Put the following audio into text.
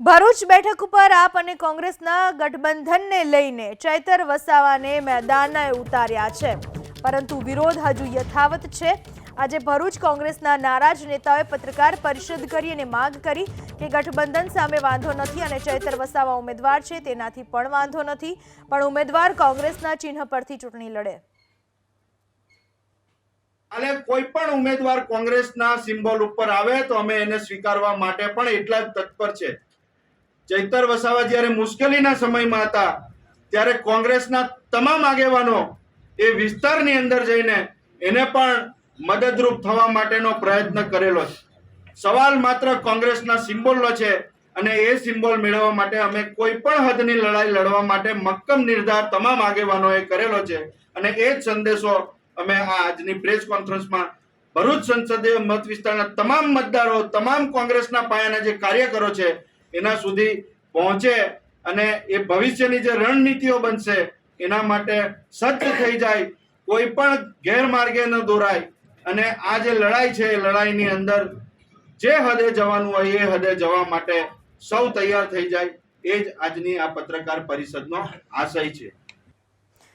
ભરૂચ બેઠક ઉપર આપ અને કોંગ્રેસના ગઠબંધનને લઈને ચૈતર વસાવાને મેદાને ઉતાર્યા છે. પરંતુ વિરોધ હજુ યથાવત છે. આજે ભરૂચ કોંગ્રેસના નારાજ નેતાઓએ પત્રકાર પરિષદ કરી અને માંગ કરી કે ગઠબંધન સામે વાંધો નથી અને ચૈતર વસાવા ઉમેદવાર છે, તેનાથી પણ વાંધો નથી. પણ ઉમેદવાર કોંગ્રેસના ચિહ્ન પરથી ચૂંટણી લડે. અને કોઈ પણ ઉમેદવાર કોંગ્રેસના સિમ્બોલ ઉપર આવે તો અમે એને સ્વીકારવા માટે પણ એટલા જ તત્પર છે. ચૈતર વસાવા જ્યારે મુશ્કેલીના સમયમાં હતા, ત્યારે કોંગ્રેસના તમામ આગેવાનો એ વિસ્તારની અંદર જઈને એને પણ મદદરૂપ થવા માટેનો પ્રયત્ન કરેલો છે. સવાલ માત્ર કોંગ્રેસના સિમ્બોલનો છે અને એ સિમ્બોલ મેળવવા માટે અમે કોઈ પણ હદની લડાઈ લડવા માટે મક્કમ નિર્ધાર તમામ આગેવાનોએ કરેલો છે અને એ જ સંદેશો અમે આ આજની પ્રેસ કોન્ફરન્સમાં ભરૂચ સંસદીય મત વિસ્તારના તમામ મતદારો, તમામ કોંગ્રેસના પાયાના જે કાર્યકરો છે એના સુધી પહોંચે અને એ ભવિષ્યની જે રણનીતિઓ બનશે, એના માટે સજ્જ થઈ જાય, કોઈ પણ ગેરમાર્ગે ન દોરાય. અને આ જે લડાઈ છે, એ લડાઈની અંદર જે હદે જવાનું હોય, એ હદે જવા માટે સૌ તૈયાર થઈ જાય. એ જ આજની આ પત્રકાર પરિષદનો આશય છે.